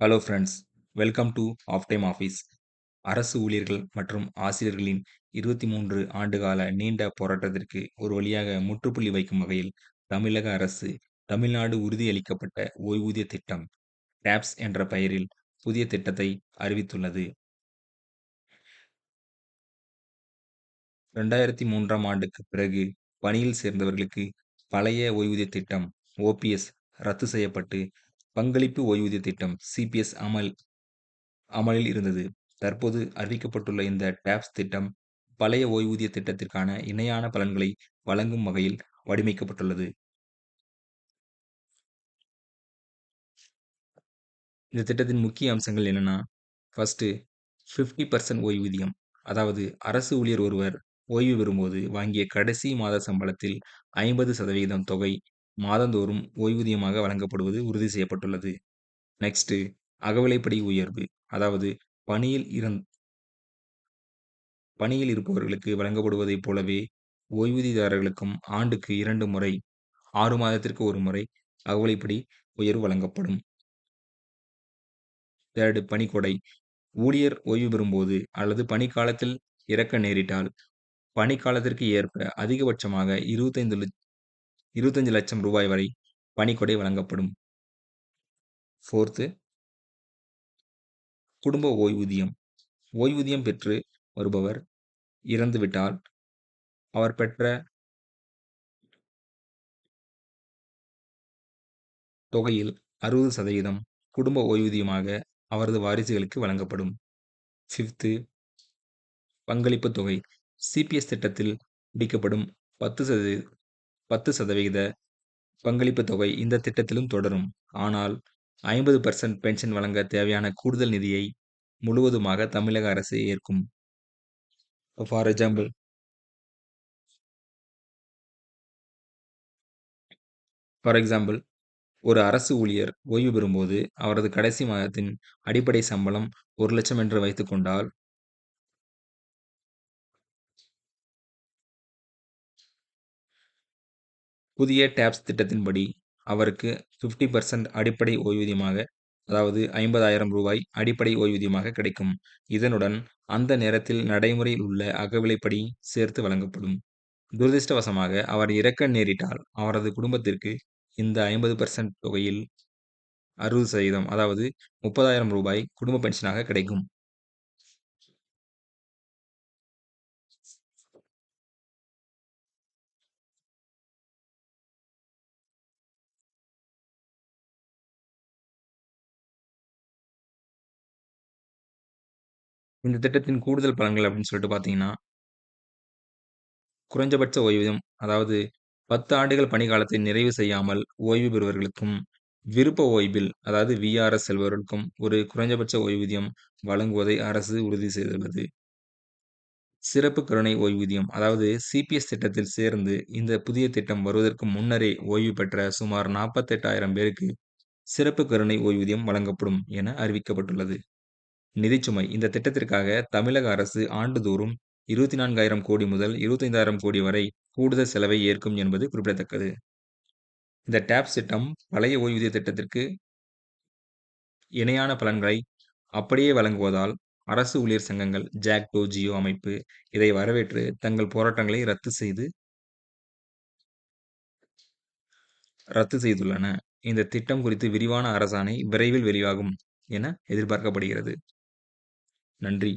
Hello friends welcome to off time office அரசு ஊழியர்கள் மற்றும் ஆசிரியர்களின் இருபத்தி மூன்று ஆண்டுகால நீண்ட போராட்டத்திற்கு ஒரு வழியாக முற்றுப்புள்ளி வைக்கும் வகையில் தமிழக அரசு தமிழ்நாடு உறுதியளிக்கப்பட்ட ஓய்வூதிய திட்டம் டேப்ஸ் என்ற பெயரில் புதிய திட்டத்தை அறிவித்துள்ளது. ரெண்டாயிரத்தி மூன்றாம் ஆண்டுக்கு பிறகு பணியில் சேர்ந்தவர்களுக்கு பழைய ஓய்வூதிய திட்டம் ஓபிஎஸ் ரத்து செய்யப்பட்டு பங்களிப்பு ஓய்வூதிய திட்டம் சிபிஎஸ் அமல் அமலில் இருந்தது. தற்போது அறிவிக்கப்பட்டுள்ள இந்த டேப்ஸ் திட்டம் பழைய ஓய்வூதிய திட்டத்திற்கான இணையான பலன்களை வழங்கும் வகையில் வடிவமைக்கப்பட்டுள்ளது. இந்த திட்டத்தின் முக்கிய அம்சங்கள் என்னன்னா ஃபர்ஸ்ட் ஃபிஃப்டி பர்சன்ட் ஓய்வூதியம் அதாவது அரசு ஊழியர் ஒருவர் ஓய்வு பெறும்போது வாங்கிய கடைசி மாத சம்பளத்தில் ஐம்பது சதவீதம் தொகை மாதந்தோறும் ஓய்வூதியமாக வழங்கப்படுவது உறுதி செய்யப்பட்டுள்ளது. நெக்ஸ்ட் அகவிலைப்படி உயர்வு அதாவது பணியில் இருந் பணியில் இருப்பவர்களுக்கு வழங்கப்படுவதைப் போலவே ஓய்வூதியதாரர்களுக்கும் ஆண்டுக்கு இரண்டு முறை ஆறு மாதத்திற்கு ஒரு முறை அகவலைப்படி உயர்வு வழங்கப்படும். தேர்டு பணிக்கொடை ஊழியர் ஓய்வு பெறும்போது அல்லது பணிக்காலத்தில் இறக்க நேரிட்டால் பணிக்காலத்திற்கு ஏற்ப அதிகபட்சமாக இருபத்தைந்து இருபத்தஞ்சு லட்சம் ரூபாய் வரை பணிக்கொடை வழங்கப்படும். ஃபோர்த்து குடும்ப ஓய்வூதியம். ஓய்வூதியம் பெற்று வருபவர் இறந்துவிட்டால் அவர் பெற்ற தொகையில் அறுபது சதவீதம் குடும்ப ஓய்வூதியமாக அவரது வாரிசுகளுக்கு வழங்கப்படும். ஃபிஃப்த்து பங்களிப்பு தொகை. சிபிஎஸ் திட்டத்தில் பிடிக்கப்படும் பத்து சதவீத பத்து சதவிகித பங்களிப்பு தொகை இந்த திட்டத்திலும் தொடரும். ஆனால் ஐம்பது பர்சன்ட் பென்ஷன் வழங்க தேவையான கூடுதல் நிதியை முழுவதுமாக தமிழக அரசு ஏற்கும். ஃபார் எக்ஸாம்பிள் ஃபார் எக்ஸாம்பிள் ஒரு அரசு ஊழியர் ஓய்வு பெறும்போது அவரது கடைசி மாதத்தின் அடிப்படை சம்பளம் ஒரு லட்சம் என்று வைத்துக்கொண்டால் புதிய டேப்ஸ் திட்டத்தின்படி அவருக்கு ஃபிஃப்டி பர்சன்ட் அடிப்படை ஓய்வூதியமாக அதாவது ஐம்பதாயிரம் ரூபாய் அடிப்படை ஓய்வூதியமாக கிடைக்கும். இதனுடன் அந்த நேரத்தில் நடைமுறையில் உள்ள அகவிலைப்படி சேர்த்து வழங்கப்படும். துரதிருஷ்டவசமாக அவர் இறக்க நேரிட்டால் அவரது குடும்பத்திற்கு இந்த ஐம்பது பர்சன்ட் தொகையில் அறுபது சதவீதம் அதாவது முப்பதாயிரம் ரூபாய் குடும்ப பென்ஷனாக கிடைக்கும். இந்த திட்டத்தின் கூடுதல் பலன்கள் அப்படின்னு சொல்லிட்டு பார்த்தீங்கன்னா குறைஞ்சபட்ச ஓய்வூதியம் அதாவது பத்து ஆண்டுகள் பணிக்காலத்தை நிறைவு செய்யாமல் ஓய்வு பெறுவர்களுக்கும் விருப்ப ஓய்வில் அதாவது விஆர்எஸ் செல்பவர்களுக்கும் ஒரு குறைஞ்சபட்ச ஓய்வூதியம் வழங்குவதை அரசு உறுதி செய்துள்ளது. சிறப்பு கருணை ஓய்வூதியம் அதாவது சிபிஎஸ் திட்டத்தில் சேர்ந்து இந்த புதிய திட்டம் வருவதற்கு முன்னரே ஓய்வு பெற்ற சுமார் நாற்பத்தெட்டாயிரம் பேருக்கு சிறப்பு கருணை ஓய்வூதியம் வழங்கப்படும் என அறிவிக்கப்பட்டுள்ளது. நிதிச்சுமை. இந்த திட்டத்திற்காக தமிழக அரசு ஆண்டுதோறும் இருபத்தி நான்காயிரம் கோடி முதல் இருபத்தைந்தாயிரம் கோடி வரை கூடுதல் செலவை ஏற்கும் என்பது குறிப்பிடத்தக்கது. இந்த டேப்ஸ் திட்டம் பழைய ஓய்வூதிய திட்டத்திற்கு இணையான பலன்களை அப்படியே வழங்குவதால் அரசு ஊழியர் சங்கங்கள் ஜாக்டோ ஜியோ அமைப்பு இதை வரவேற்று தங்கள் போராட்டங்களை ரத்து செய்து ரத்து செய்துள்ளன. இந்த திட்டம் குறித்து விரிவான அரசாணை விரைவில் வெளியாகும் என எதிர்பார்க்கப்படுகிறது. நன்றி.